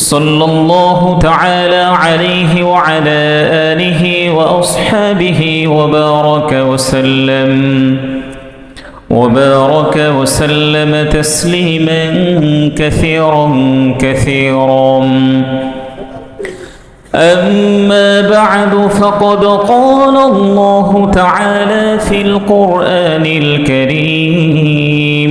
صلى الله تعالى عليه وعلى آله وأصحابه وبارك وسلم وبارك وسلم تسليما كثيرا كثيرا. أما بعد فقد قال الله تعالى في القرآن الكريم.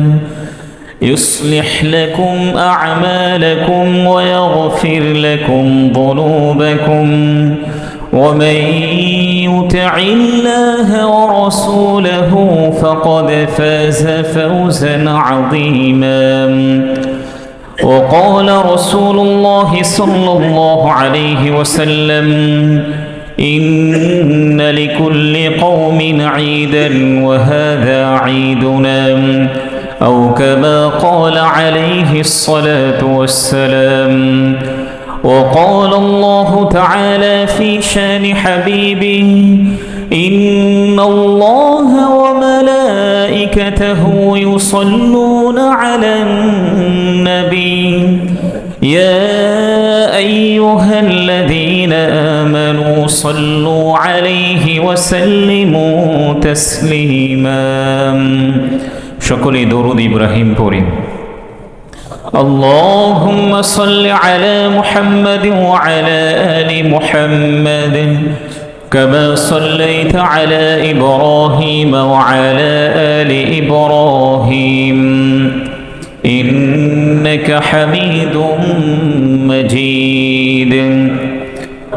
يصلح لكم أعمالكم ويغفر لكم ذنوبكم ومن يطع الله ورسوله فقد فاز فوزا عظيما. وقال رسول الله صلى الله عليه وسلم إن لكل قوم عيدا وهذا عيدنا. أو كما قال عليه الصلاة والسلام وقال الله تعالى في شان حبيبه إن الله وملائكته يصلون على النبي. يا أيها الذين آمنوا صلوا عليه وسلموا تسليما. সকলে দরুদ ইব্রাহিম পড়ি اللهم صل على محمد وعلى آل محمد كما صليت على إبراهيم وعلى آل إبراهيم إنك حميد مجيد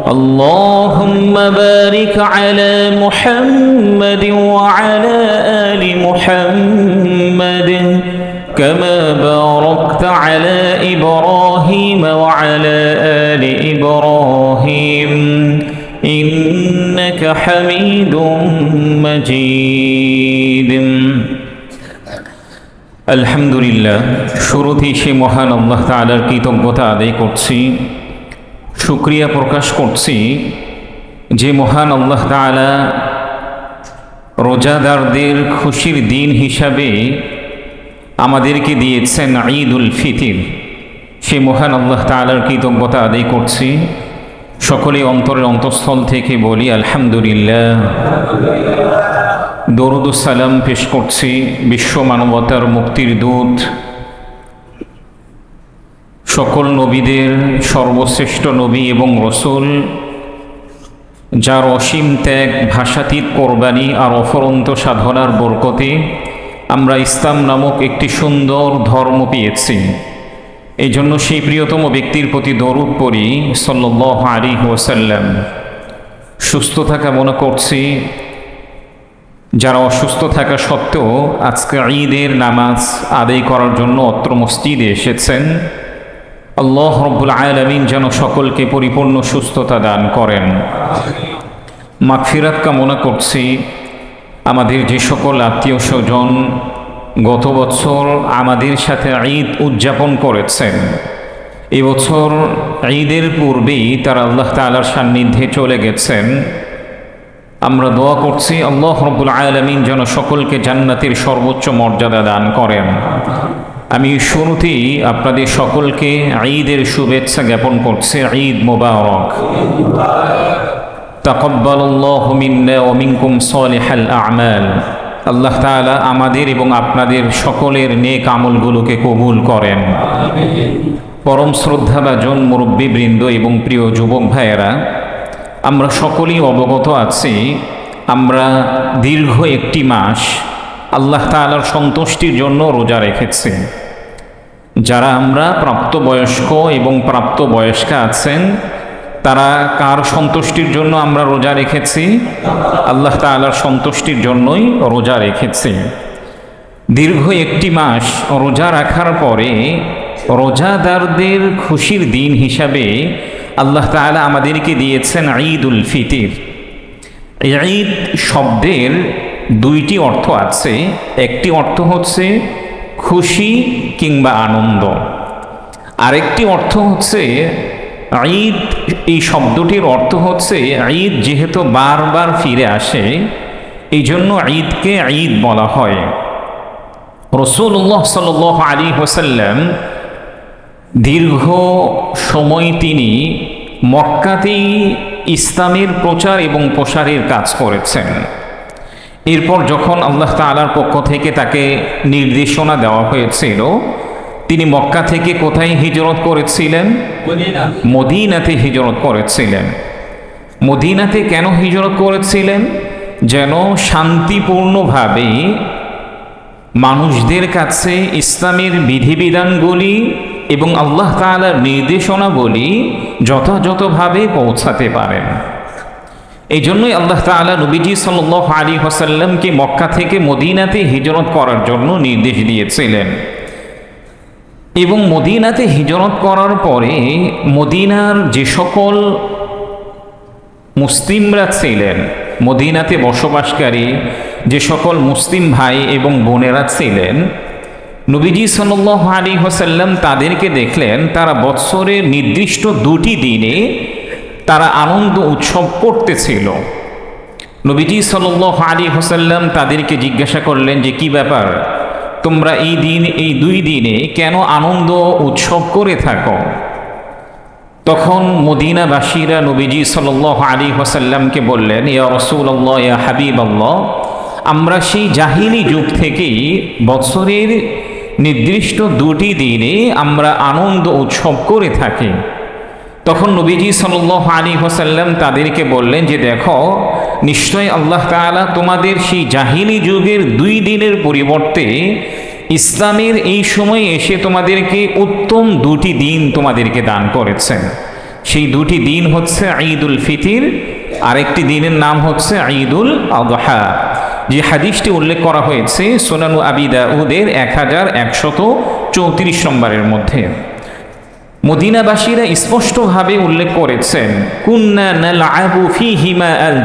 اللهم بارك على محمد وعلى آل محمد كما باركت على إبراهيم وعلى آل إبراهيم إنك حميد مجيد আলহামদুলিল্লাহ শুরুতেই সে মহান আল্লাহ তালার কৃতজ্ঞতা আদায় করছি শুক্রিয়া প্রকাশ করছি যে মহান আল্লাহ তালা রোজাদারদের খুশির দিন হিসাবে আমাদেরকে দিয়েছেন ঈদ উল ফিতির। সে মহান আল্লাহ তালার কৃতজ্ঞতা আদায় করছি। সকলে অন্তরের অন্তঃস্থল থেকে বলি, আলহামদুলিল্লাহ। দরুদ সালাম পেশ করছি বিশ্ব মানবতার মুক্তির দূত সকল নবীদের সর্বশ্রেষ্ঠ নবী এবং রসুল, যার অসীম ত্যাগ, ভাষাতীত কোরবানি আর অফরন্ত সাধনার বরকতে আমরা ইসলাম নামক একটি সুন্দর ধর্ম পেয়েছি। এই জন্য সেই প্রিয়তম ব্যক্তির প্রতি দরুদ পড়ি সাল্লাহ আলী ওসাল্লাম সুস্থ থাকা মনে করছি, যারা অসুস্থ থাকা সত্ত্বেও আজকে ঈদের নামাজ আদায় করার জন্য অত্র মসজিদে এসেছেন। আল্লাহ রব্বুল আয়ালামিন যেন সকলকে পরিপূর্ণ সুস্থতা দান করেন। মাগফিরাত কামনা করছি আমাদের যে সকল আত্মীয় স্বজন গত বছর আমাদের সাথে ঈদ উদযাপন করেছেন। এবছর ঈদের পূর্বেই তারা আল্লাহ তালার সান্নিধ্যে চলে গেছেন। আমরা দোয়া করছি আল্লাহ রব্বুল আলমিন যেন সকলকে জান্নাতের সর্বোচ্চ মর্যাদা দান করেন। আমি শুরুতেই আপনাদের সকলকে ঈদের শুভেচ্ছা জ্ঞাপন করছি, ঈদ মোবারক। তাকব্বাল্লাহু আ'মাল। আল্লাহ তাআলা আমাদের এবং আপনাদের সকলের নেক আমলগুলোকে কবুল করেন। পরম শ্রদ্ধাভাজন মুরব্বীবৃন্দ এবং প্রিয় যুবক ভাইয়েরা, আমরা সকলেই অবগত আছি, আমরা দীর্ঘ একটি মাস আল্লাহ তাআলার সন্তুষ্টির জন্য রোজা রেখেছি। যারা আমরা প্রাপ্তবয়স্ক এবং প্রাপ্তবয়স্কা আছেন, তারা কার সন্তুষ্টির জন্য আমরা রোজা রেখেছি? আল্লাহ তাআলার সন্তুষ্টির জন্যই রোজা রেখেছি। দীর্ঘ একটি মাস রোজা রাখার পরে রোজাদারদের খুশির দিন হিসাবে আল্লাহ তাআলা আমাদেরকে দিয়েছেন ঈদ উল ফিতির। ঈদ শব্দের দুইটি অর্থ আছে। একটি অর্থ হচ্ছে খুশি কিংবা আনন্দ। আরেকটি অর্থ হচ্ছে ঈদ। এই শব্দটির অর্থ হচ্ছে ঈদ যেহেতু বারবার ফিরে আসে এই জন্য ঈদকে ঈদ বলা হয়। রসুল্লাহ সাল আলী হোসাল্লাম দীর্ঘ সময় তিনি মক্কাতেই ইসলামের প্রচার এবং প্রসারের কাজ করেছেন। এরপর যখন আল্লাহ তালার পক্ষ থেকে তাকে নির্দেশনা দেওয়া হয়েছিল, তিনি মক্কা থেকে কোথায় হিজরত করেছিলেন? মদিনাতে হিজরত করেছিলেন। মদিনাতে কেন হিজরত করেছিলেন? যেন শান্তিপূর্ণভাবে মানুষদের কাছে ইসলামের বিধিবিধানগুলি এবং আল্লাহ তালার নির্দেশনাবলী যথাযথভাবে পৌঁছাতে পারেন। এই জন্যই আল্লাহ তালা নবীজি সাল আলী হোসাল্লামকে মক্কা থেকে মদিনাতে হিজরত করার জন্য নির্দেশ দিয়েছিলেন। এবং মদিনাতে হিজরত করার পরে মদিনার যে সকল মুসলিমরা ছিলেন, মদিনাতে বসবাসকারী যে সকল মুসলিম ভাই এবং বোনেরা ছিলেন, নবীজি সাল্লাহ আলী হোসাল্লাম তাদেরকে দেখলেন, তারা বৎসরের নির্দিষ্ট দুটি দিনে তারা আনন্দ উৎসব করতেছিল। নবীজি সাল্লাহ আলী হোসাল্লাম তাদেরকে জিজ্ঞাসা করলেন যে, কি ব্যাপার? তোমরা এই দিন, এই দুই দিনে কেন আনন্দ উৎসব করে থাকো? তখন মদিনাবাসীরা নবীজি সাল আলী হোসাল্লামকে বললেন, ইয়া রসুল আল্লাহ ইয়া হাবিব আল্লাহ আমরা সেই জাহিলি যুগ থেকেই বছরের নির্দিষ্ট দুটি দিনে আমরা আনন্দ উৎসব করে থাকি। তখন নবীজি সাল আলী হোসাল্লাম তাদেরকে বললেন যে, দেখো নিশ্চয় আল্লাহ তালা তোমাদের সেই জাহিলি যুগের দুই দিনের পরিবর্তে ইসলামের এই সময় এসে তোমাদেরকে উত্তম দুটি দিন তোমাদেরকে দান করেছেন। সেই দুটি দিন হচ্ছে ঈদুল ফিতির, আরেকটি দিনের নাম হচ্ছে ঈদুল আদহা। যে হাদিসটি উল্লেখ করা হয়েছে সোনানু আবিদা উদের এক হাজার একশত চৌত্রিশ নম্বরের মধ্যে। মদিনাবাসীরা স্পষ্টভাবে উল্লেখ করেছেন, কুন্না নালআবু ফিহিমা আল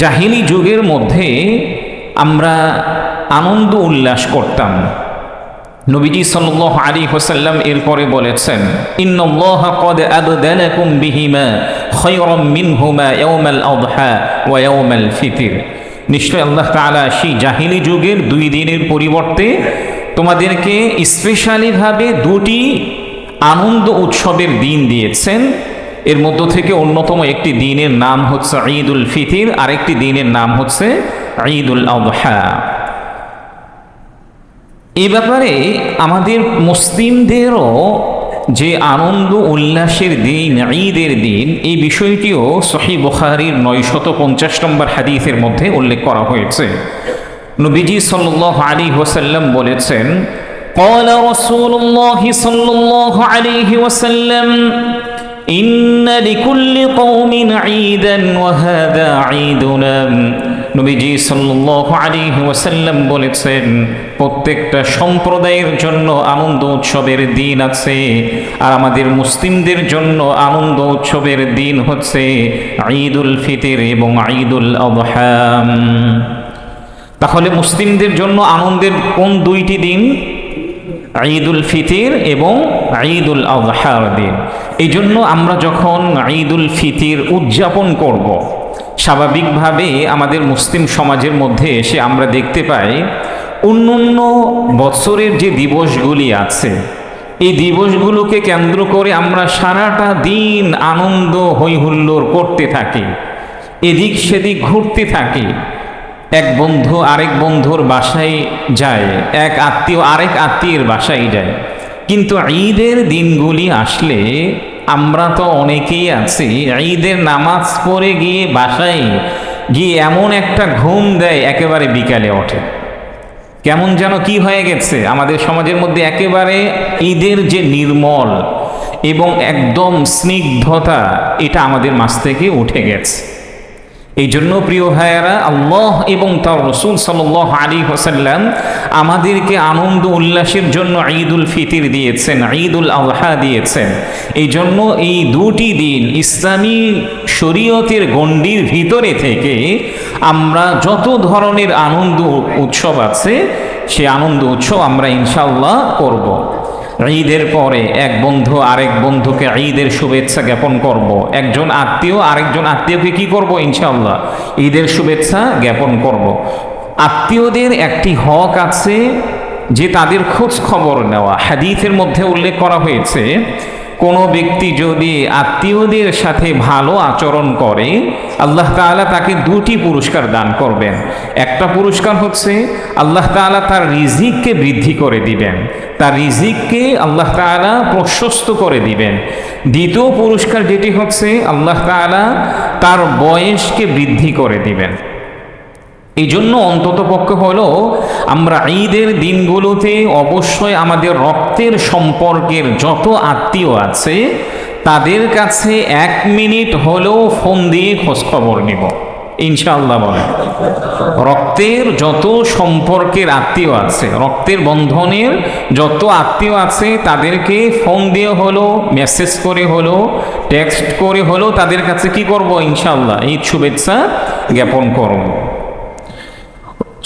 জাহিলি যুগের মধ্যে আমরা আনন্দ উল্লাস করতাম। নবীজি সাল্লাহ আলী হোসাল্লাম এরপরে বলেছেন নিশ্চয় আল্লাহ তাআলা সেই জাহিলি যুগের দুই দিনের পরিবর্তে তোমাদেরকে স্পেশালিভাবে দুটি আনন্দ উৎসবের দিন দিয়েছেন। এর মধ্য থেকে অন্যতম একটি দিনের নাম হচ্ছে ঈদুল ফিতির, আরেকটি দিনের নাম হচ্ছে ঈদুল আদহা। এ ব্যাপারে আমাদের মুসলিমদেরও যে আনন্দ উল্লাসের দিন, ঈদের দিন, এই বিষয়টিও সহি বুখারির নয়শত পঞ্চাশ নম্বর হাদিসের মধ্যে উল্লেখ করা হয়েছে। নবীজি সাল্লাহ আলী ওসাল্লাম বলেছেন قال رسول الله صلى الله عليه وسلم إن لكل قوم عيدا وهذا عيدنا নবীজি সাল্লাল্লাহু আলাইহি ওয়াসাল্লাম বলেছেন প্রত্যেকটা সম্প্রদায়ের জন্য আনন্দ উৎসবের দিন আছে আর আমাদের মুসলিমদের জন্য আনন্দ উৎসবের দিন হচ্ছে ঈদুল ফিতর এবং ঈদুল আদহা তাহলে মুসলিমদের জন্য আনন্দের কোন দুইটি দিন ঈদুল ফিতির এবং ঈদুল আজহার দিন এই জন্য আমরা যখন ঈদুল ফিতির উদযাপন করব। স্বাভাবিকভাবে আমাদের মুসলিম সমাজের মধ্যে এসে আমরা দেখতে পাই অন্য অন্য বছরের যে দিবসগুলি আছে, এই দিবসগুলোকে কেন্দ্র করে আমরা সারাটা দিন আনন্দ হৈহুল্লোড় করতে থাকি, এদিক সেদিক ঘুরতে থাকি এক বন্ধু আরেক বন্ধুর বাসায় যায়, এক আত্মীয় আরেক আত্মীয়ের বাসায় যায়। কিন্তু ঈদের দিনগুলি আসলে আমরা তো অনেকেই আছি, ঈদের নামাজ পড়ে গিয়ে বাসায় গিয়ে এমন একটা ঘুম দেয়, একেবারে বিকালে ওঠে। কেমন যেন কি হয়ে গেছে, আমাদের সমাজের মধ্যে একেবারে ঈদের যে নির্মল এবং একদম স্নিগ্ধতা, এটা আমাদের মাছ থেকে উঠে গেছে। এই জন্য প্রিয় ভাইয়েরা, আল্লাহ এবং তার রসুল সাল আলী হোসাল্লাম আমাদেরকে আনন্দ উল্লাসের জন্য ঈদুল ফিতির দিয়েছেন, ঈদুল আলহা দিয়েছেন এই জন্য এই দুটি দিন ইসলামী শরীয়তের গণ্ডির ভিতরে থেকে আমরা যত ধরনের আনন্দ উৎসব আছে, সে আনন্দ উৎসব আমরা ইনশাল্লাহ করব। ঈদের পরে এক বন্ধু আরেক বন্ধুকে ঈদের শুভেচ্ছা জ্ঞাপন করব। একজন আত্মীয়, আরেকজন আত্মীয়কে কি করব ইনশাল্লাহ ঈদের শুভেচ্ছা জ্ঞাপন করব। আত্মীয়দের একটি হক আছে যে তাদের খোঁজ খবর নেওয়া হাদিফের মধ্যে উল্লেখ করা হয়েছে কোনো ব্যক্তি যদি আত্মীয়দের সাথে ভালো আচরণ করে, আল্লাহ তাআলা তাকে দুটি পুরস্কার দান করবেন। একটা পুরস্কার হচ্ছে আল্লাহ তাআলা তার রিজিককে বৃদ্ধি করে দিবেন। তার রিজিককে আল্লাহ তাআলা প্রশস্ত করে দিবেন। দ্বিতীয় পুরস্কার যেটি হচ্ছে আল্লাহ তাআলা তার বয়সকে বৃদ্ধি করে দিবেন। এই জন্য অন্তত পক্ষে হলো, আমরা ঈদের দিনগুলোতে অবশ্যই আমাদের রক্তের সম্পর্কের যত আত্মীয় আছে, তাদের কাছে এক মিনিট হলেও ফোন দিয়ে খোঁজখবর নিব। ইনশাআল্লাহ বলে রক্তের যত সম্পর্কের আত্মীয় আছে, রক্তের বন্ধনের যত আত্মীয় আছে, তাদেরকে ফোন দিয়ে হলো, মেসেজ করে হলো, টেক্সট করে হলো, তাদের কাছে কি করব ইনশাআল্লাহ? ঈদ শুভেচ্ছা জ্ঞাপন করব।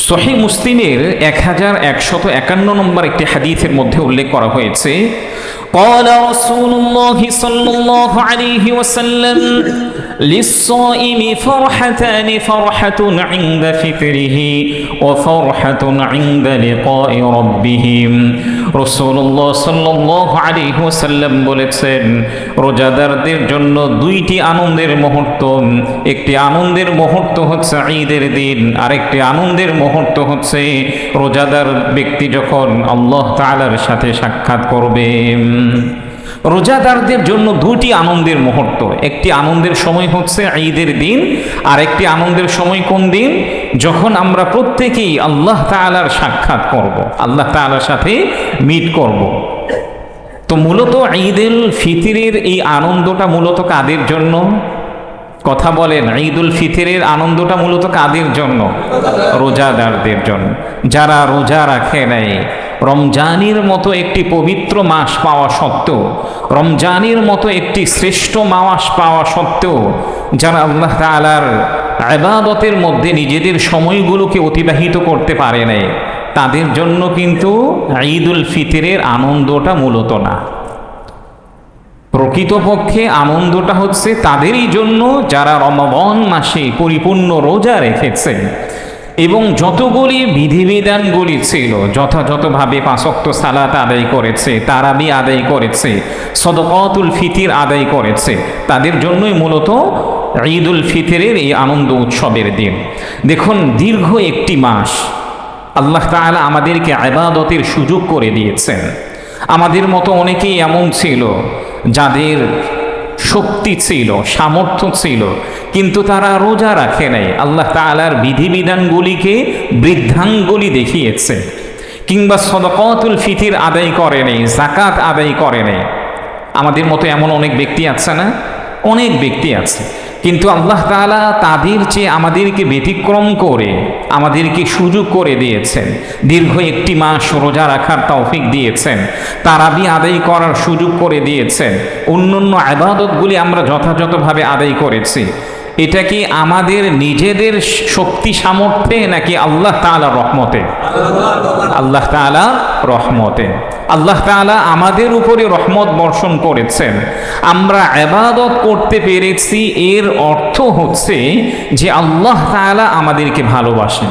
সহি মুসলিমের এক হাজার একশত একান্ন নম্বর একটি হাদিসের মধ্যে উল্লেখ করা হয়েছে قال رسول الله صلى الله عليه وسلم للصائم فرحتان فرحة عند فطره وفرحة عند لقاء ربه রসুল্লাহ সাল্লাহ আলী ওসাল্লাম বলেছেন রোজাদারদের জন্য দুইটি আনন্দের মুহূর্ত একটি আনন্দের মুহূর্ত হচ্ছে ঈদের দিন আরেকটি আনন্দের মুহূর্ত হচ্ছে রোজাদার ব্যক্তি যখন আল্লাহ তালার সাথে সাক্ষাৎ করবে রোজাদারদের জন্য দুটি আনন্দের মুহূর্ত একটি আনন্দের সময় হচ্ছে ঈদের দিন, আর একটি আনন্দের সময় কোন দিন যখন আমরা প্রত্যেকেই আল্লাহ তালার সাক্ষাৎ করব। আল্লাহ তালার সাথে মিট করব। তো মূলত ঈদুল ফিতিরের এই আনন্দটা মূলত কাদের জন্য কথা বলেন, ঈদুল ফিতরের আনন্দটা মূলত কাদের জন্য রোজাদারদের জন্য যারা রোজা রাখে নেয় রমজানের মতো একটি পবিত্র মাস পাওয়া সত্ত্বেও, রমজানের মতো একটি শ্রেষ্ঠ মাস পাওয়া সত্ত্বেও, যারা আল্লাহ তালার আবাদতের মধ্যে নিজেদের সময়গুলোকে অতিবাহিত করতে পারে নাই, তাদের জন্য কিন্তু ঈদুল ফিতরের আনন্দটা মূলত না। প্রকৃতপক্ষে আনন্দটা হচ্ছে তাদেরই জন্য যারা রমবন মাসে পরিপূর্ণ রোজা রেখেছে এবং যতগুলি বিধিবিধানগুলি ছিল যথাযথভাবে পাঁচক্ত সালাত আদায় করেছে, তারাবি আদায় করেছে, সদকতুল ফিতির আদায় করেছে, তাদের জন্যই মূলত ঈদুল ফিতরের এই আনন্দ উৎসবের দিন। দেখুন, দীর্ঘ একটি মাস আল্লাহ তাআলা আমাদেরকে আবাদতের সুযোগ করে দিয়েছেন। আমাদের মতো অনেকেই এমন ছিল, যাদের শক্তি ছিল, সামর্থ্য ছিল, কিন্তু তারা রোজা রাখে নাই। আল্লাহ তালার বিধিবিধানগুলিকে বৃদ্ধাঙ্গুলি দেখিয়েছে। কিংবা সদকতুল ফিতির আদায় করেনি জাকাত আদায় করেনি আমাদের মতো এমন অনেক ব্যক্তি আছে না? অনেক ব্যক্তি আছে। কিন্তু আল্লাহ তালা তাদের চেয়ে আমাদেরকে ব্যতিক্রম করে, আমাদেরকে সুযোগ করে দিয়েছেন। দীর্ঘ একটি মাস রোজা রাখার তৌফিক দিয়েছেন। তারাবি আদায় করার সুযোগ করে দিয়েছেন। অন্য অন্য আবাদতগুলি আমরা যথাযথভাবে আদায় করেছি। এটা কি আমাদের নিজেদের শক্তি সামর্থ্যে নাকি আল্লাহ তাআলা রহমতে? আল্লাহ তাআলা রহমতে। আল্লাহ তাআলা আমাদের উপরে রহমত বর্ষণ করেছেন। আমরা এবাদত করতে পেরেছি, এর অর্থ হচ্ছে যে আল্লাহ তাআলা আমাদেরকে ভালোবাসেন।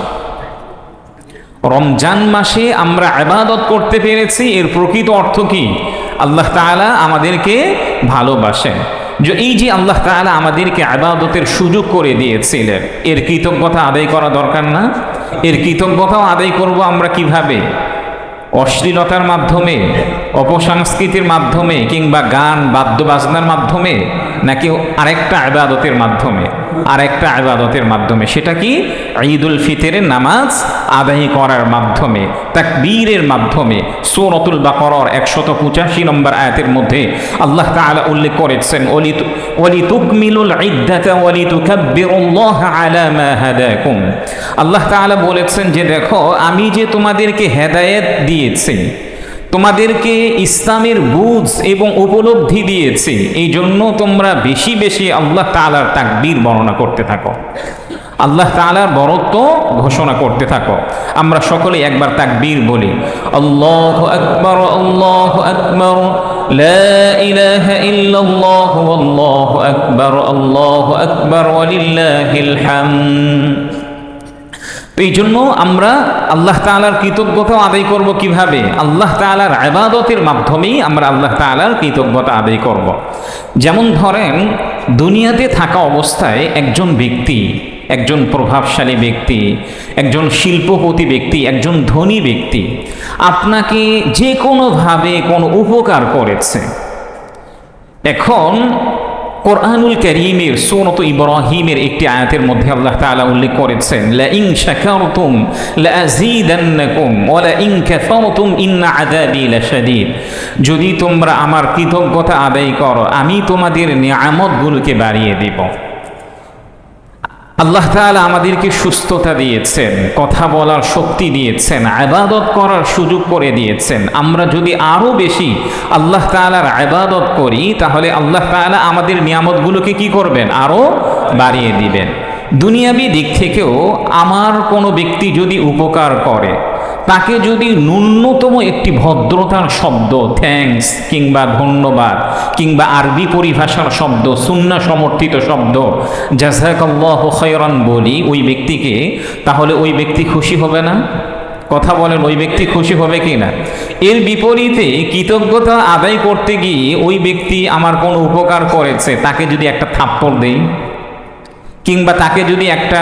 রমজান মাসে আমরা আবাদত করতে পেরেছি, এর প্রকৃত অর্থ কি? আল্লাহ তাআলা আমাদেরকে ভালোবাসেন। যে এই যে আল্লাহ তালা আমাদেরকে আবাদতের সুযোগ করে দিয়েছিলেন, এর কৃতজ্ঞতা আদায় করা দরকার না? এর কৃতজ্ঞতাও আদায় করব আমরা কীভাবে? অশ্লীলতার মাধ্যমে, অপসংস্কৃতির মাধ্যমে, কিংবা গান, বাদ্যবাজনার মাধ্যমে? নাকি আরেকটা আবাদতের মাধ্যমে, আরেকটা আবাদতের মাধ্যমে? সেটা কি? ঈদুল ফিতরের নামাজ আদায় করার মাধ্যমে, তাকবীরের মাধ্যমে। সূরাতুল বাকারার একশত পঁচাশি নম্বর আয়াতের মধ্যে আল্লাহ তাআলা উল্লেখ করেছেন মা হাদাকুম। আল্লাহ তাআলা বলেছেন যে, দেখো, আমি যে তোমাদেরকে হেদায়েত দিয়েছি তোমাদেরকে ইসলামের বুঝ এবং উপলব্ধি দিয়েছে, এই জন্য তোমরা বেশি বেশি আল্লাহ তাআলার তাকবীর বর্ণনা করতে থাকো। আল্লাহ তালার বরত্ব ঘোষণা করতে থাকো। আমরা সকলে একবার তাকবীর বলি, আল্লাহ আকবার আল্লাহ আকবার, আল্লাহু আকবার, ওয়ালিল্লাহিল হামদ। তো এই জন্য আমরা আল্লাহ তালার কৃতজ্ঞতা আদায় করব কীভাবে আল্লাহ তালার আবাদতের মাধ্যমেই আমরা আল্লাহ তালার কৃতজ্ঞতা আদায় করব। যেমন ধরেন, দুনিয়াতে থাকা অবস্থায় একজন ব্যক্তি, একজন প্রভাবশালী ব্যক্তি, একজন শিল্পপতি ব্যক্তি, একজন ধনী ব্যক্তি আপনাকে যে কোনোভাবে কোনো উপকার করেছে এখন কোরআনুল করিমের সোনত ইব্রাহিমের একটি আয়াতের মধ্যে আল্লাহ তালা উল্লেখ করেছেন লাইং শাকারতুম লাজিদান্নাকুম ওয়া ইন কাফারতুম ইন্না আযাবি লাশাদীদ। যদি তোমরা আমার কৃতজ্ঞতা আদায় করো, আমি তোমাদের নিয়ামতগুলোকে বাড়িয়ে দিব। আল্লাহ তালা আমাদেরকে সুস্থতা দিয়েছেন, কথা বলার শক্তি দিয়েছেন আবাদত করার সুযোগ করে দিয়েছেন। আমরা যদি আরও বেশি আল্লাহ তালার আবাদত করি, তাহলে আল্লাহ তালা আমাদের নিয়ামতগুলোকে কি করবেন? আরও বাড়িয়ে দিবেন। দুনিয়াবি দিক থেকেও আমার কোনো ব্যক্তি যদি উপকার করে তাকে যদি ন্যূনতম একটি ভদ্রতার শব্দ থ্যাঙ্কস কিংবা ধন্যবাদ, কিংবা আরবি পরিভাষার শব্দ, সুন্না সমর্থিত শব্দ, জাজাকাল্লাহ খয়রান বলি ওই ব্যক্তিকে, তাহলে ওই ব্যক্তি খুশি হবে না? কথা বলেন, ওই ব্যক্তি খুশি হবে কি না এর বিপরীতে কৃতজ্ঞতা আদায় করতে গিয়ে ওই ব্যক্তি আমার কোনো উপকার করেছে, তাকে যদি একটা থাপ্পড় দেই, কিংবা তাকে যদি একটা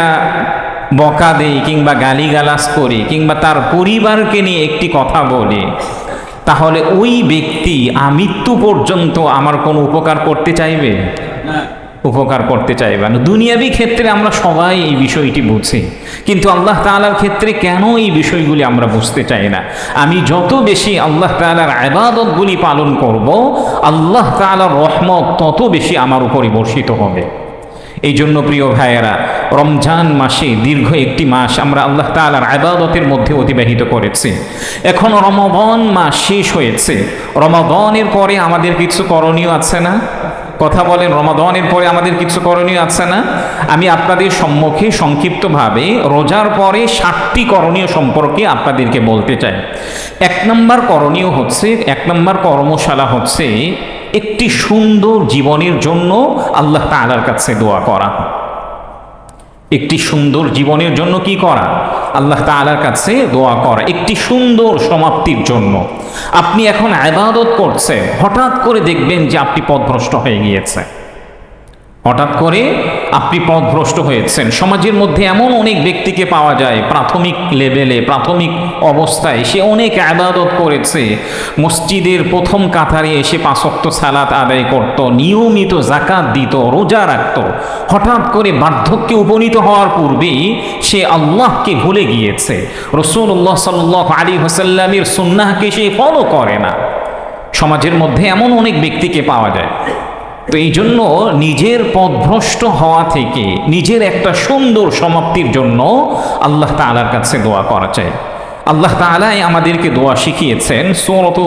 বকা দেই কিংবা গালিগালাজ করি কিংবা তার পরিবারকে নিয়ে একটি কথা বলি, তাহলে ওই ব্যক্তি আমৃত্যু পর্যন্ত আমার কোনো উপকার করতে চাইবে? উপকার করতে চাইবে না। দুনিয়াবি ক্ষেত্রে আমরা সবাই এই বিষয়টি বুঝি, কিন্তু আল্লাহ তাআলার ক্ষেত্রে কেন এই বিষয়গুলি আমরা বুঝতে চাই না? আমি যত বেশি আল্লাহ তাআলার আবাদতগুলি পালন করব, আল্লাহ তাআলার রহমত তত বেশি আমার উপরে বর্ষিত হবে। এই জন্য প্রিয় ভাইয়েরা, রমজান মাসে দীর্ঘ একটি মাস আমরা আল্লাহ তালার আবাদতের মধ্যে অতিবাহিত করেছি। এখন রমবন মাস শেষ হয়েছে। রমবনের পরে আমাদের কিছু করণীয় আছে না? কথা বলেন রমাদনের পরে আমাদের কিছু করণীয় আছে না? আমি আপনাদের সম্মুখে সংক্ষিপ্তভাবে রোজার পরে ষাটটি করণীয় সম্পর্কে আপনাদেরকে বলতে চাই। এক নম্বর করণীয় হচ্ছে, এক নম্বর কর্মশালা হচ্ছে একটি সুন্দর জীবনের জন্য আল্লাহ তালার কাছে দোয়া করা। একটি সুন্দর জীবনের জন্য কি করা? আল্লাহ তালার কাছে দোয়া করা। একটি সুন্দর সমাপ্তির জন্য। আপনি এখন আবাদত করছেন, হঠাৎ করে দেখবেন যে আপনি পথভ্রষ্ট হয়ে গিয়েছে হঠাৎ করে আপনি পথভ্রষ্ট হয়েছেন। সমাজের মধ্যে এমন অনেক ব্যক্তিকে পাওয়া যায়, প্রাথমিক লেভেলে, প্রাথমিক অবস্থায় সে অনেক আবাদত করেছে। মসজিদের প্রথম কাতারে এসে পাঁচক্ত সালাত আদায় করত, নিয়মিত জাকাত দিত, রোজা রাখত। হঠাৎ করে বার্ধক্যে উপনীত হওয়ার পূর্বেই সে আল্লাহকে ভুলে গিয়েছে। রসুল্লাহ সাল্লাহ আলী হোসাল্লামের সুন্নাহকে সে ফলো করে না। সমাজের মধ্যে এমন অনেক ব্যক্তিকে পাওয়া যায়। তো এই জন্য নিজের পথভ্রষ্ট হওয়া থেকে, নিজের একটা সুন্দর সমাপ্তির জন্য আল্লাহ তালার কাছে দোয়া করা চাই। আল্লাহ তালাই আমাদেরকে দোয়া শিখিয়েছেন, সৌরত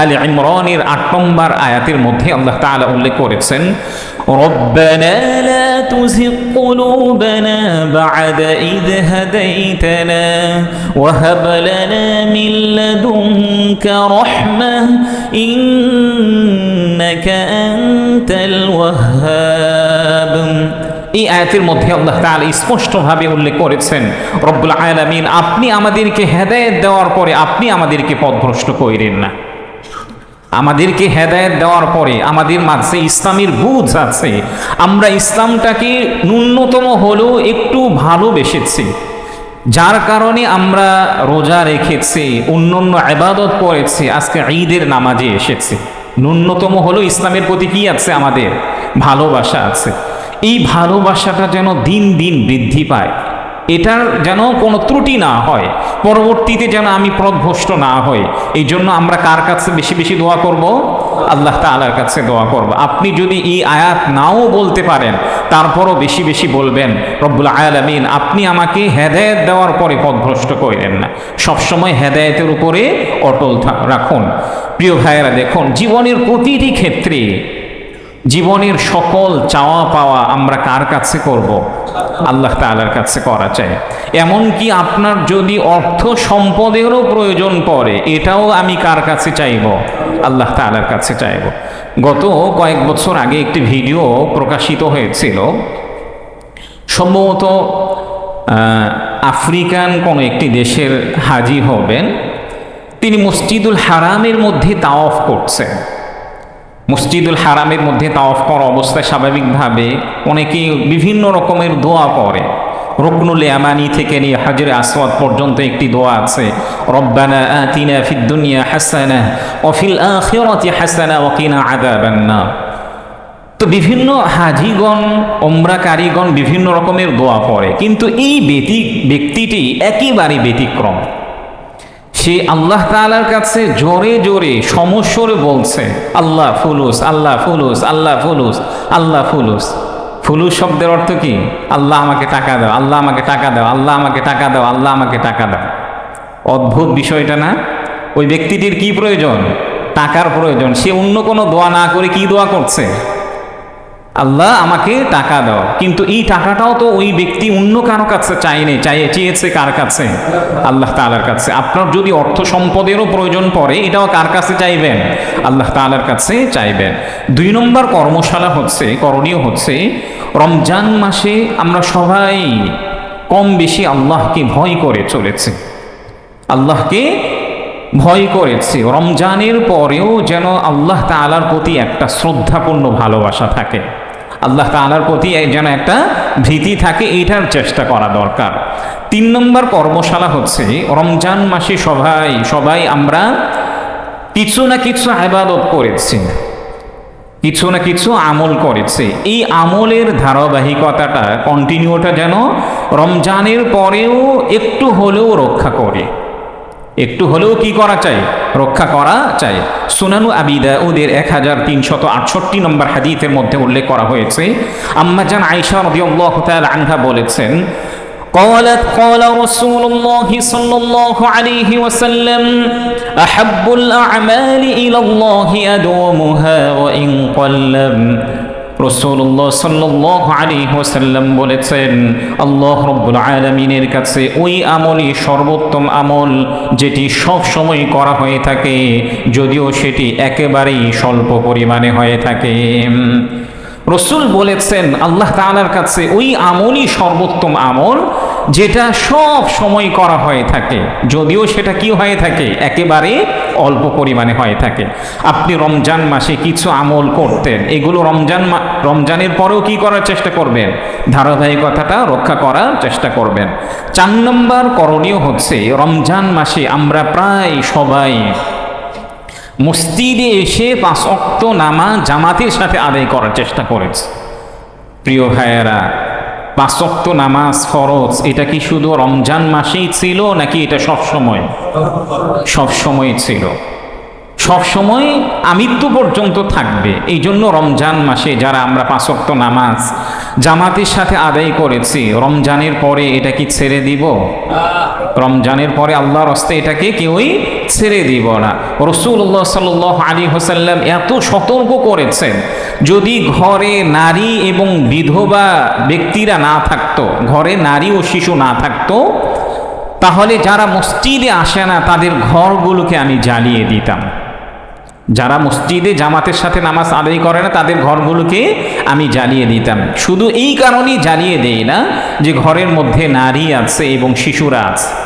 আল ইমরানের আট নম্বর আয়াতের মধ্যে আল্লাহ তালা উল্লেখ করেছেন ربنا لا تزغ قلوبنا بعد إذ هديتنا وهب لنا من لدنك رحمة إنك أنت الوهاب এই আয়াতের মধ্যে আল্লাহ তাআলা স্পষ্টভাবে উল্লেখ করেছেন রব্বুল আলামিন আপনি আমাদেরকে হেদায়েত দেওয়ার পরে আপনি আমাদেরকে পথভ্রষ্ট কইরেন না আমাদেরকে হেদায়েত দেওয়ার পরে আমাদের মাঝে ইসলামের বুঝ আছে। আমরা ইসলামটাকে ন্যূনতম হলেও একটু ভালোবেসেছি। যার কারণে আমরা রোজা রেখেছি অন্য অন্য আবাদত করেছি, আজকে ঈদের নামাজে এসেছি। ন্যূনতম হলো ইসলামের প্রতি কি আছে? আমাদের ভালোবাসা আছে। এই ভালোবাসাটা যেন দিন দিন বৃদ্ধি পায়। এটার যেন কোনো ত্রুটি না হয়, পরবর্তীতে যেন আমি পথভ্রষ্ট না হই, এই জন্য আমরা কার কাছে বেশি বেশি দোয়া করব? আল্লাহ তাআলার কাছে দোয়া করব। আপনি যদি এই আয়াত নাও বলতে পারেন, তারপরও বেশি বেশি বলবেন, রব্বুল আলামিন, আপনি আমাকে হেদায়েত দেওয়ার পরে পথভ্রষ্ট করেন না। সবসময় হেদায়েতের উপরে অটল রাখুন। প্রিয় ভাইয়েরা, দেখুন, জীবনের প্রতিটি ক্ষেত্রে জীবনের সকল চাওয়া পাওয়া আমরা কার কাছে করব? আল্লাহ তাআলার কাছে করা চাই। এমনকি আপনার যদি অর্থ সম্পদেরও প্রয়োজন পড়ে, এটাও আমি কার কাছে চাইব? আল্লাহ তাআলার কাছে চাইব। গত কয়েক বছর আগে একটি ভিডিও প্রকাশিত হয়েছিল। সম্ভবত আফ্রিকান কোনো একটি দেশের হাজি হবেন। তিনি মসজিদুল হারামের মধ্যে তাওয়াফ করছেন। মসজিদুল হারামের মধ্যে তাওয়াফ করা অবস্থায় স্বাভাবিকভাবে অনেকে বিভিন্ন রকমের দোয়া করে রুকনুল ইয়ামানি থেকে নিয়ে হাজরে আসওয়াদ পর্যন্ত একটি দোয়া আছে, রব্বানা আতিনা ফিদ দুনিয়া হাসানা, ওয়া ফিল আখিরাতি হাসানা, ওয়া কিনা আযাবান নার। তো বিভিন্ন হাজিগণ, ওমরাকারীগণ বিভিন্ন রকমের দোয়া পড়ে, কিন্তু এই ব্যক্তিটি একেবারে ব্যতিক্রম। সে আল্লাহ তাআলার কাছে জোরে জোরে সমস্বরে বলছে, আল্লাহ ফুলুস আল্লাহ ফুলুস আল্লাহ ফুলুস আল্লাহ ফুলুস। ফুলুস শব্দের অর্থ কি? আল্লাহ আমাকে টাকা দাও, আল্লাহ আমাকে টাকা দাও, আল্লাহ আমাকে টাকা দাও, আল্লাহ আমাকে টাকা দাও। অদ্ভুত বিষয়টা না? ওই ব্যক্তিটির কি প্রয়োজন? টাকার প্রয়োজন। সে অন্য কোনো দোয়া না করে কি দোয়া করছে? আল্লাহ আমাকে টাকা দাও। কিন্তু এই টাকাটাও তো ওই ব্যক্তি অন্য কারও কাছে চাইনি চাই চেয়েছে কার কাছে? আল্লাহ তালার কাছে। আপনার যদি অর্থ সম্পদেরও প্রয়োজন পড়ে, এটাও কার কাছে চাইবেন? আল্লাহ তাআলার কাছে চাইবেন। দুই নম্বর কর্মশালা হচ্ছে, করণীয় হচ্ছে, রমজান মাসে আমরা সবাই কম বেশি আল্লাহকে ভয় করে চলেছে। আল্লাহকে ভয় করেছে। রমজানের পরেও যেন আল্লাহ তাআলার প্রতি একটা শ্রদ্ধাপূর্ণ ভালোবাসা থাকে। আল্লাহ তাআলার প্রতি যেন একটা ভীতি থাকে, এইটার চেষ্টা করা দরকার। তিন নম্বর কর্মশালা হচ্ছে, রমজান মাসে সবাই সবাই আমরা কিছু না কিছু আবাদত করেছি, কিছু না কিছু আমল করেছে। এই আমলের ধারাবাহিকতাটা কন্টিনিউটা যেন রমজানের পরেও একটু হলেও রক্ষা করে। একটু হলেও কি করা চাই রক্ষা করা চাই সুনানু আবিদা ওদের এক হাজার তিনশত আটষট্টি নম্বর হাদিতের মধ্যে উল্লেখ করা হয়েছে আম্মাজান আয়েশা রাদিয়াল্লাহু তাআলা আনহা বলেছেন قالت قال رسول الله صلى الله عليه وسلم أحب الأعمال إلى الله أدومها وإن قلم রসুল্লাহ সাল্লাহ আলী হোসাল্লাম বলেছেন, আল্লাহ রব্বুল আলমিনের কাছে ওই আমলই সর্বোত্তম আমল যেটি সব সময় করা হয়ে থাকে, যদিও সেটি একেবারেই স্বল্প পরিমাণে হয়ে থাকে। রসুল বলেছেন, আল্লাহ তালার কাছে ওই আমলই সর্বোত্তম আমল যেটা সব সময় করা হয়ে থাকে, যদিও সেটা কি হয়ে থাকে? একেবারে অল্প পরিমাণে হয়ে থাকে। আপনি রমজান মাসে কিছু আমল করতেন, এগুলো রমজান রমজানের পরেও কি করার চেষ্টা করবেন? ধারাবাহিকতাটা রক্ষা করার চেষ্টা করবেন। চার নম্বর করণীয় হচ্ছে, রমজান মাসে আমরা প্রায় সবাই মসজিদে এসে পাঁচ অক্ত নামাজ জামাতের সাথে আদায় করার চেষ্টা করেছে। প্রিয় ভাইয়েরা পাঁচ অক্ত নামাজ ফরজ, এটা কি শুধু রমজান মাসেই ছিল নাকি এটা সবসময় সময়? সব সময় ছিল। সবসময় আমৃত্যু পর্যন্ত থাকবে। এই জন্য রমজান মাসে যারা আমরা পাঁচক্ত নামাজ জামাতের সাথে আদায় করেছি, রমজানের পরে এটা কি ছেড়ে দিব? রমজানের পরে আল্লাহর হস্তে এটাকে কেউই ছেড়ে দিব না। রসুল্লাহ সাল আলী হোসাল্লাম এত সতর্ক করেছেন, যদি ঘরে নারী এবং বিধবা ব্যক্তিরা না থাকতো, ঘরে নারী ও শিশু না থাকতো, তাহলে যারা মসজিদে আসে না, তাদের ঘরগুলোকে আমি জ্বালিয়ে দিতাম। যারা মসজিদে জামাতের সাথে নামাজ আদায় করে না, তাদের ঘরগুলোকে আমি জ্বালিয়ে দিতাম। শুধু এই কারণেই জ্বালিয়ে দেই না যে ঘরের মধ্যে নারী আছে এবং শিশুরা আছে।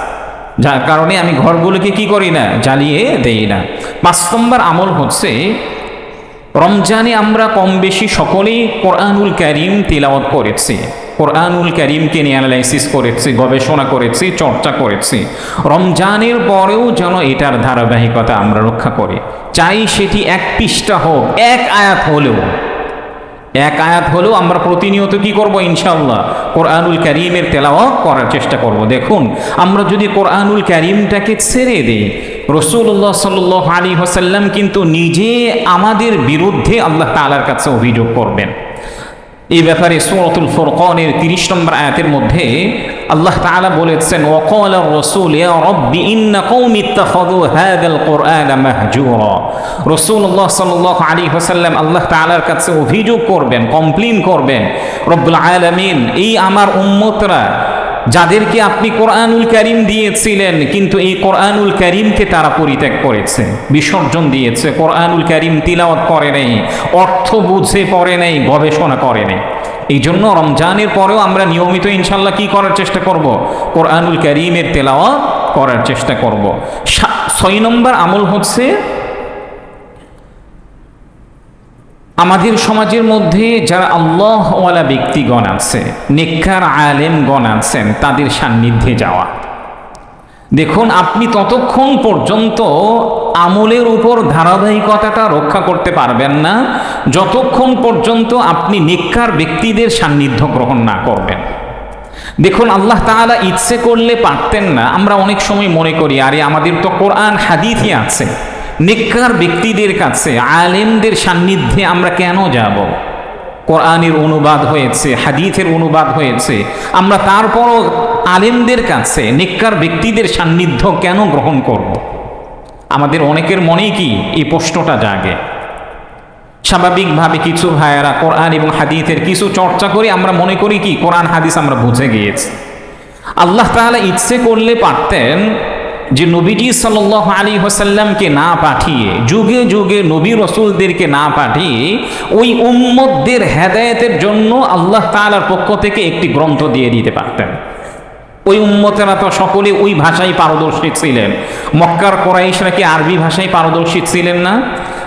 যার কারণে আমি ঘরগুলোকে কি করি না, জ্বালিয়ে দেই না। পাঁচ নম্বর আমল হচ্ছে, রমজানে আমরা কম বেশি সকলেই কোরআনুল করিম তিলাওয়াত করেছি। কোরআনুল করিমকে নিয়ে অ্যানালাইসিস করেছি, গবেষণা করেছি, চর্চা করেছি। রমজানের পরেও যেন এটার ধারাবাহিকতা আমরা রক্ষা করি। চাই সেটি এক পৃষ্ঠা হোক, এক আয়াত হলেও। এক আয়াত হলেও আমরা প্রতিনিয়ত কি করব ইনশাল্লাহ কোরআনুল করিমের তেলাওয়া করার চেষ্টা করব। দেখুন, আমরা যদি কোরআনুল করিমটাকে ছেড়ে দিই রসুল্লাহ সাল আলী হোসাল্লাম কিন্তু নিজে আমাদের বিরুদ্ধে আল্লাহ তালার কাছে অভিযোগ করবেন। এই ব্যাপারে সুরতুল ফোরকনের তিরিশ নম্বর আয়াতের মধ্যে আল্লাহ তাআলা বলেছেন ওয়াকাল রাসূল ইয়া রব্বি ইন্না কওমি ইত্তাখাযু হাযাল কুরআনা মাহজুরা রাসূলুল্লাহ সাল্লাল্লাহু আলাইহি ওয়াসাল্লাম আল্লাহ তাআলার কাছে অভিযোগ করবেন কমপ্লেইন করবেন। রব্বুল আলামিন, এই আমার উম্মতরা যাদেরকে আপনি কোরআনুল করিম দিয়েছিলেন, কিন্তু এই কোরআনুল করিমকে তারা পরিত্যাগ করেছে, বিসর্জন দিয়েছে, কোরআনুল করিম তিলাওয়াত করে নেই, অর্থ বুঝে পড়ে নেই, গবেষণা করে নেই। এই জন্য রমজানের পরেও আমরা নিয়মিত ইনশাল্লাহ কি করার চেষ্টা করব? কোরআনুল করিমের তেলাওয়াত করার চেষ্টা করব। ছয় নম্বর আমল হচ্ছে আমাদের সমাজের মধ্যে যারা আল্লাহওয়ালা ব্যক্তিগণ আছে, নেককার আলেমগণ আছেন, তাদের সান্নিধ্যে যাওয়া। দেখুন, আপনি ততক্ষণ পর্যন্ত আমলের উপর ধারাবাহিকতাটা রক্ষা করতে পারবেন না, যতক্ষণ পর্যন্ত আপনি নেককার ব্যক্তিদের সান্নিধ্য গ্রহণ না করবেন। দেখুন, আল্লাহ তাআলা ইচ্ছে করলে পারতেন না। আমরা অনেক সময় মনে করি, আরে আমাদের তো কোরআন, হাদিসই আছে। নেককার ব্যক্তিদের কাছে, আলেমদের সান্নিধ্যে আমরা কেন যাব? কোরআনের অনুবাদ হয়েছে, হাদিসের অনুবাদ হয়েছে, আমরা তারপরও আলেমদের কাছে নেককার ব্যক্তিদের সান্নিধ্য কেন গ্রহণ করব? আমাদের অনেকের মনেই কি এই প্রশ্নটা জাগে? স্বাভাবিকভাবে কিছু ভাইয়েরা কোরআন এবং হাদিসের কিছু চর্চা করে আমরা মনে করি কি, কোরআন, হাদিস আমরা বুঝে গিয়েছি। আল্লাহ তাআলা ইচ্ছে করলে পারতেন যে নবীজি সাল আলী হোসাল্লামকে না পাঠিয়ে, যুগে যুগে নবী রসুলদেরকে না পাঠিয়ে, ওই উম্মদদের হেদায়তের জন্য আল্লাহ তালার পক্ষ থেকে একটি গ্রন্থ দিয়ে দিতে পারতেন। ওই উম্মতেরা তো সকলে ওই ভাষায় পারদর্শী ছিলেন। মক্কার কোরাইশরা কি আরবি ভাষায় পারদর্শী ছিলেন না?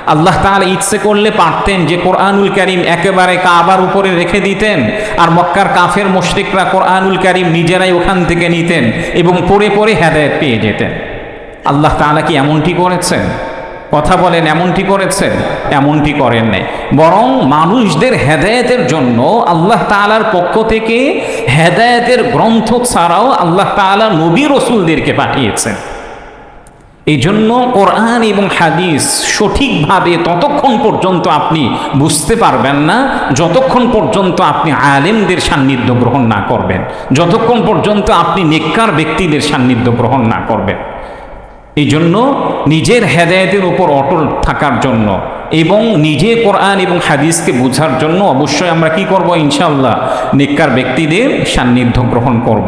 আল্লাহ তাআলা ইচ্ছে করলে পারতেন যে কোরআনুল করিম একেবারে কাবার উপরে রেখে দিতেন আর মক্কার কাফের মুশরিকরা কোরআনুল করিম নিজেরাই ওখান থেকে নিতেন এবং পড়ে পড়ে হেদায়েত পেয়ে যেতেন। আল্লাহ তাআলা কি এমনটি করেছেন? কথা বলেন, এমনটি করেছেন? এমনটি করেন নাই। বরং মানুষদের হেদায়েতের জন্য আল্লাহ তাআলার পক্ষ থেকে হেদায়েতের গ্রন্থ ছাড়াও আল্লাহ তাআলা নবী রসুলদেরকে পাঠিয়েছেন। এই জন্য কোরআন এবং হাদিস সঠিকভাবে ততক্ষণ পর্যন্ত আপনি বুঝতে পারবেন না, যতক্ষণ পর্যন্ত আপনি আলেমদের সান্নিধ্য গ্রহণ না করবেন, যতক্ষণ পর্যন্ত আপনি নেককার ব্যক্তিদের সান্নিধ্য গ্রহণ না করবেন। এই জন্য নিজের হেদায়েতের উপর অটল থাকার জন্য এবং নিজে কোরআন এবং হাদিসকে বোঝার জন্য অবশ্যই আমরা কি করব? ইনশাআল্লাহ নিকার ব্যক্তিদের সান্নিধ্য গ্রহণ করব।